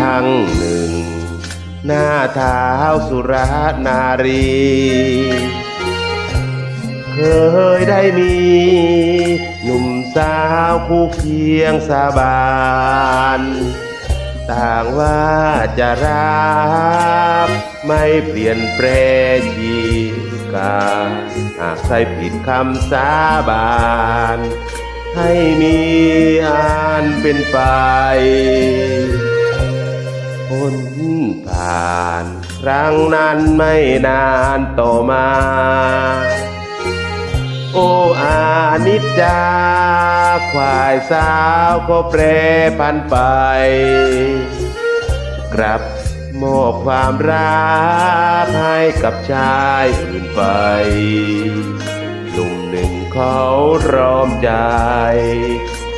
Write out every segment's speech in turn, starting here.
ครั้งหนึ่ง หน้าเท้าสุรานารี เคยได้มี หนุ่มสาวคู่เคียงสบาน ต่างว่าจะรักไม่เปลี่ยนแปลชีกาหากใครผิดคำสาบาน ให้มีอันเป็นไปพ้นผ่านครั้งนั้นไม่นานต่อมา โอ้อานิจจา ควายสาวก็แปรพันไป กลับมอบความรักให้กับชายอื่นไปหนุ่มหนึ่งเขารอมใจ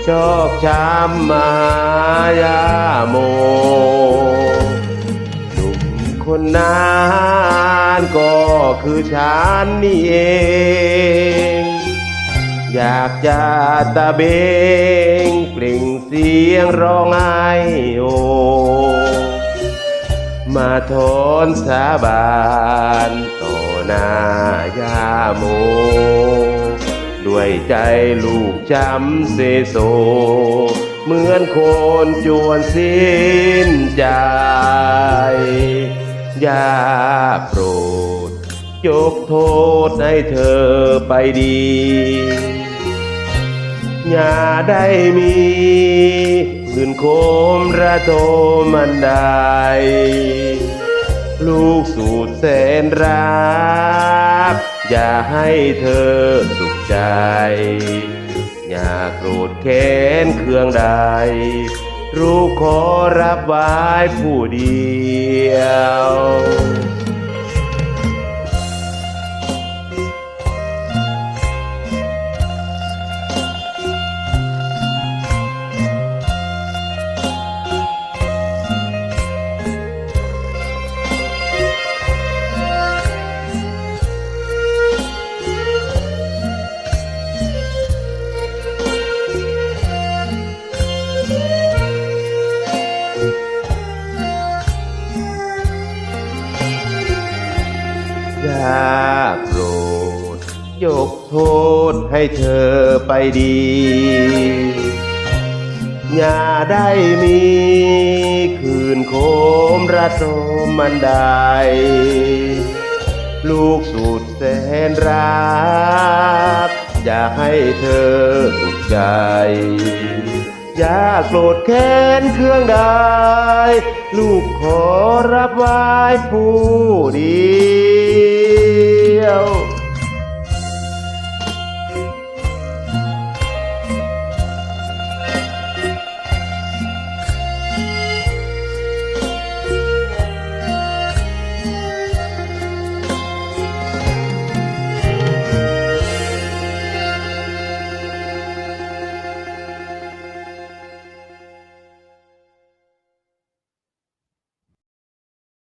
ชอกช้ำมายาโมหนุ่มคนนั้นก็คือฉันนี่เอง อยากจะตะเบงเปล่งเสียงร้องไห้โอมาทนสาบานต่อหน้ายาโม ด้วยใจลูกจำเสโซ เหมือนคนจวนสิ้นใจยาโปรด ยกโทษให้เธอไปดี อย่าได้มีหื่นโคมระโทมันใดลูกสูดแสนรัก อย่าให้เธอสุขใจ อย่าโกรธแค้นเคืองใดลูกขอรับไว้ผู้เดียว อย่าโกรธยกโทษให้เธอไปดี อย่าได้มีคืนโคมระทมมันใดลูกสุดแสนรัก อยากให้เธอสุขใจ อย่าโกรธแค้นเครื่องใดลูกขอรับไว้ผู้ดี